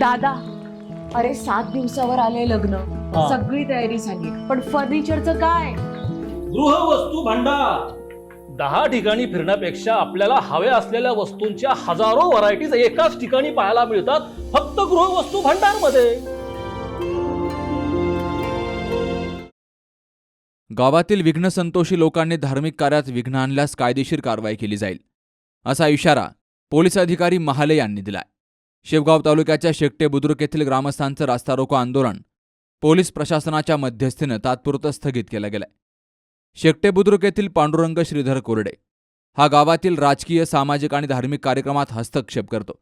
दादा अरे सात दिवसावर आले लग्न. हा. सगळी तयारी झाली. पण फर्निचरचं काय? गृहवस्तू भांडार. दहा ठिकाणी फिरण्यापेक्षा आपल्याला हव्या असलेल्या वस्तूंच्या हजारो व्हरायटीज एकाच ठिकाणी पाहायला मिळतात फक्त गृहवस्तू भांडारमध्ये गावातील विघ्नसंतोषी लोकांनी धार्मिक कार्यात विघ्न आणल्यास कायदेशीर कारवाई केली जाईल असा इशारा पोलीस अधिकारी महाले यांनी दिलाय. शेवगाव तालुक्याच्या शेकटे बुद्रुक येथील ग्रामस्थांचं रास्ता रोको आंदोलन पोलीस प्रशासनाच्या मध्यस्थीनं तात्पुरतं स्थगित केलं गेलंय. शेकटे बुद्रुक येथील पांडुरंग श्रीधर कोरडे हा गावातील राजकीय सामाजिक आणि धार्मिक कार्यक्रमात हस्तक्षेप करतो.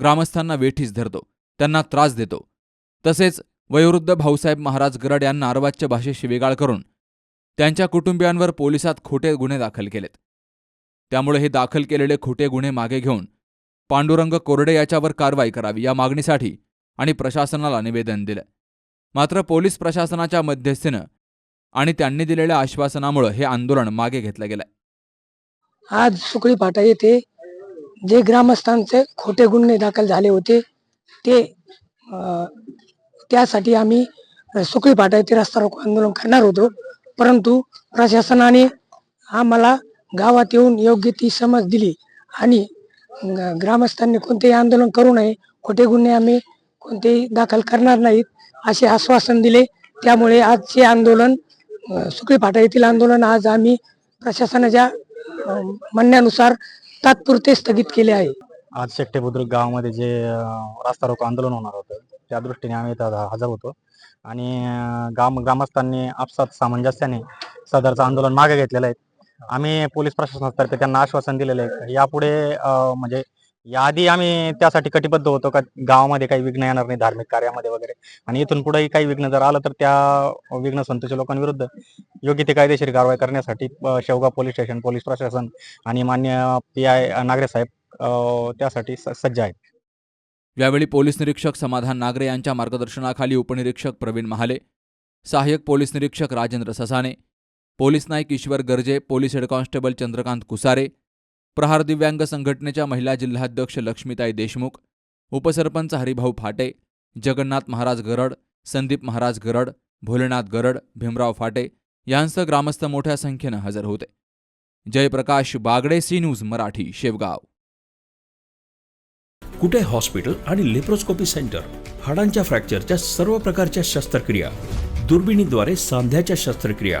ग्रामस्थांना वेठीस धरतो. त्यांना त्रास देतो. तसेच वयोवृद्ध भाऊसाहेब महाराज गरड यांना अर्वाच्य भाषेत शिवेगाळ करून त्यांच्या कुटुंबियांवर पोलिसात खोटे गुन्हे दाखल केलेत. त्यामुळे हे दाखल केलेले खोटे गुन्हे मागे घेऊन पांडुरंग कोरडे याच्यावर कारवाई करावी या मागणीसाठी आणि प्रशासनाला निवेदन दिलं. मात्र पोलीस प्रशासनाच्या मध्यस्थीनं आणि त्यांनी दिलेल्या आश्वासनामुळे हे आंदोलन मागे घेतलं गेलंय. आज सुकळी फाटा येथे जे ग्रामस्थांचे खोटे गुन्हे दाखल झाले होते ते त्यासाठी आम्ही सुकळी फाटा येथे रस्ता रोको आंदोलन करणार होतो. परंतु प्रशासनाने आम्हाला गावात येऊन योग्य ती समज दिली आणि ग्रामस्थांनी कोणतेही आंदोलन करू नये खोटे गुन्हे आम्ही कोणतेही दाखल करणार नाहीत असे आश्वासन दिले. त्यामुळे आजचे आंदोलन सुकळी फाटा येथील आंदोलन आज आम्ही प्रशासनाच्या म्हणण्यानुसार तात्पुरते स्थगित केले आहे. आज शेट्टे बुद्रुक गावामध्ये जे रास्ता रोको आंदोलन होणार होतं त्या दृष्टीने आम्ही इथं हजर होतो. आणि अं, गाम ग्रामस्थांनी आपसात सामंजस्याने सदरचं आंदोलन मागे घेतलेलं आहे. आम्ही पोलीस प्रशासनातर्फे त्यांना आश्वासन दिलेलं आहे. यापुढे म्हणजे याआधी आम्ही त्यासाठी कटिबद्ध होतो का? गावामध्ये काही विघ्न येणार नाही धार्मिक कार्यामध्ये वगैरे. आणि इथून पुढेही काही विघ्न जर आलं तर त्या विघ्न संतोषी लोकांविरुद्ध योग्य ते कायदेशीर कारवाई करण्यासाठी शेवगाव पोलीस स्टेशन पोलीस प्रशासन आणि मान्य पी आय नागरे साहेब त्यासाठी स- सज्ज आहेत. यावेळी पोलीस निरीक्षक समाधान नागरे यांच्या मार्गदर्शनाखाली उपनिरीक्षक प्रवीण महाले सहाय्यक पोलीस निरीक्षक Rajendra Sasane police Naik Ishwar Garje police head constable Chandrakant Kusare Prahar दिव्यांग संघटनेच्या महिला जिल्हाध्यक्ष लक्ष्मीताई देशमुख उपसरपंच हरिभाऊ फाटे जगन्नाथ महाराज गरड संदीप महाराज गरड भोलेनाथ गरड भीमराव फाटे यांसह ग्रामस्थ मोठ्या संख्येनं हजर होते. Jayprakash Bagde C news Marathi Shevgaon. Kute hospital आणि लेप्रोस्कोपी सेंटर? हाडांच्या फ्रॅक्चरच्या सर्व प्रकारच्या शस्त्रक्रिया दुर्बिणीद्वारे सांध्याच्या शस्त्रक्रिया